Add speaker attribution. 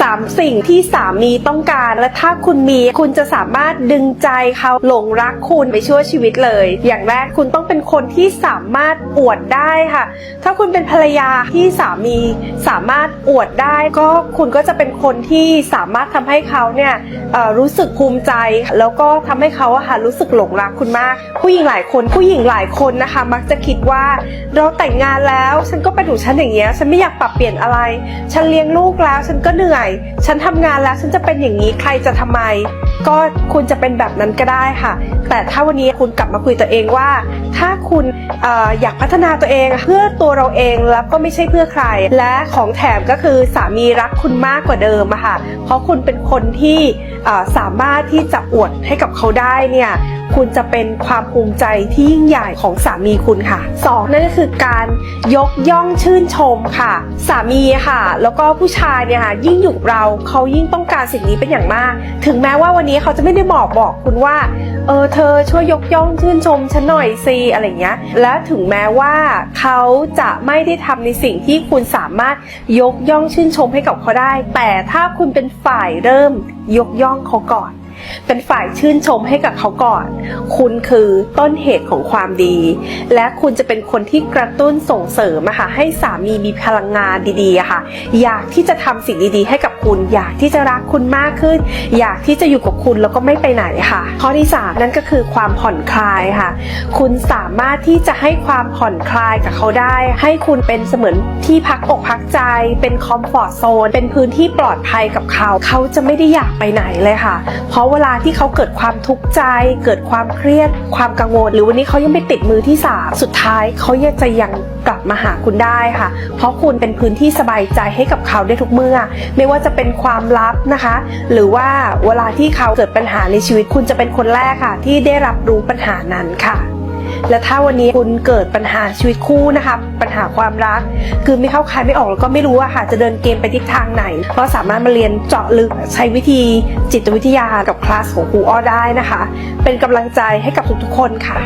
Speaker 1: สามสิ่งที่สามีต้องการและถ้าคุณมีคุณจะสามารถดึงใจเขาหลงรักคุณไปชั่วชีวิตเลย อย่างแรกคุณต้องเป็นคนที่สามารถอวดได้ค่ะ ถ้าคุณเป็นภรรยาที่สามีสามารถอวดได้ ก็คุณก็จะเป็นคนที่สามารถทำให้เขาเนี่ยรู้สึกภูมิใจ แล้วก็ทำให้เขาค่ะรู้สึกหลงรักคุณมาก ผู้หญิงหลายคนผู้หญิงหลายคนนะคะ มักจะคิดว่าเราแต่งงานแล้ว ฉันก็เป็นของฉันอย่างเงี้ยฉันไม่อยากปรับเปลี่ยนอะไร ฉันเลี้ยงลูกแล้วฉันก็เหนื่อย ฉันทำงานแล้วฉันจะเป็นอย่างนี้ใครจะทำไม ก็คุณจะเป็นแบบนั้นก็ได้ค่ะ แต่ถ้าวันนี้คุณกลับมาคุยตัวเองว่า ถ้าคุณออยากพัฒนาตัวเองเพื่อตัวเราเองแล้วก็ไม่ใช่เพื่อใคร และของแถมก็คือสามีรักคุณมากกว่าเดิมค่ะ เพราะคุณเป็นคนที่สามารถที่จะอวดให้กับเขาได้เนี่ยคุณจะเป็นความภูมิใจที่ยิ่งใหญ่ของสามีคุณค่ะสองนั่นก็คือการยกย่องชื่นชมค่ะ สามีค่ะ แล้วก็ผู้ชายเนี่ยค่ะยิ่งอยู่กับเราเขายิ่งต้องการสิ่งนี้เป็นอย่างมาก ถึงแม้ว่าวันนี้เขาจะไม่ได้บอกบอกคุณว่า เออเธอช่วยยกย่องชื่นชมฉันหน่อยสิอะไรเงี้ย และถึงแม้ว่าเขาจะไม่ได้ทำในสิ่งที่คุณสามารถยกย่องชื่นชมให้กับเขาได้ แต่ถ้าคุณเป็นฝ่ายเริ่มยกย่องเขาก่อน เป็นฝ่ายชื่นชมให้กับเขาก่อน คุณคือต้นเหตุของความดี และคุณจะเป็นคนที่กระตุ้นส่งเสริมอะค่ะให้สามีมีพลังงานดีๆอะค่ะ อยากที่จะทำสิ่งดีๆ ให้กับคุณ อยากที่จะรักคุณมากขึ้น อยากที่จะอยู่กับคุณแล้วก็ไม่ไปไหนค่ะ ข้อที่สามนั่นก็คือความผ่อนคลายค่ะ คุณสามารถที่จะให้ความผ่อนคลายกับเขาได้ ให้คุณเป็นเสมือนที่พักอกพักใจ เป็นคอมฟอร์ทโซน เป็นพื้นที่ปลอดภัยกับเขา เขาจะไม่ได้อยากไปไหนเลยค่ะ เพราะเวลาที่เขาเกิดความทุกข์ใจ เกิดความเครียด ความกังวล หรือวันนี้เขายังไปติดมือที่สามสุดท้ายเขายังจะยังกลับมาหาคุณได้ค่ะ เพราะคุณเป็นพื้นที่สบายใจให้กับเขาได้ทุกเมื่อ ไม่ว่าจะเป็นความลับนะคะ หรือว่าเวลาที่เขาเกิดปัญหาในชีวิตคุณจะเป็นคนแรกค่ะ ที่ได้รับรู้ปัญหานั้นค่ะ และถ้าวันนี้คุณเกิดปัญหาชีวิตคู่นะคะ ปัญหาความรัก คือไม่เข้าใครไม่ออกแล้วก็ไม่รู้อะค่ะจะเดินเกมไปทิศทางไหน ก็สามารถมาเรียนเจาะลึกใช้วิธีจิตวิทยากับคลาสของครูอ้อได้นะคะ เป็นกำลังใจให้กับทุกๆคนค่ะ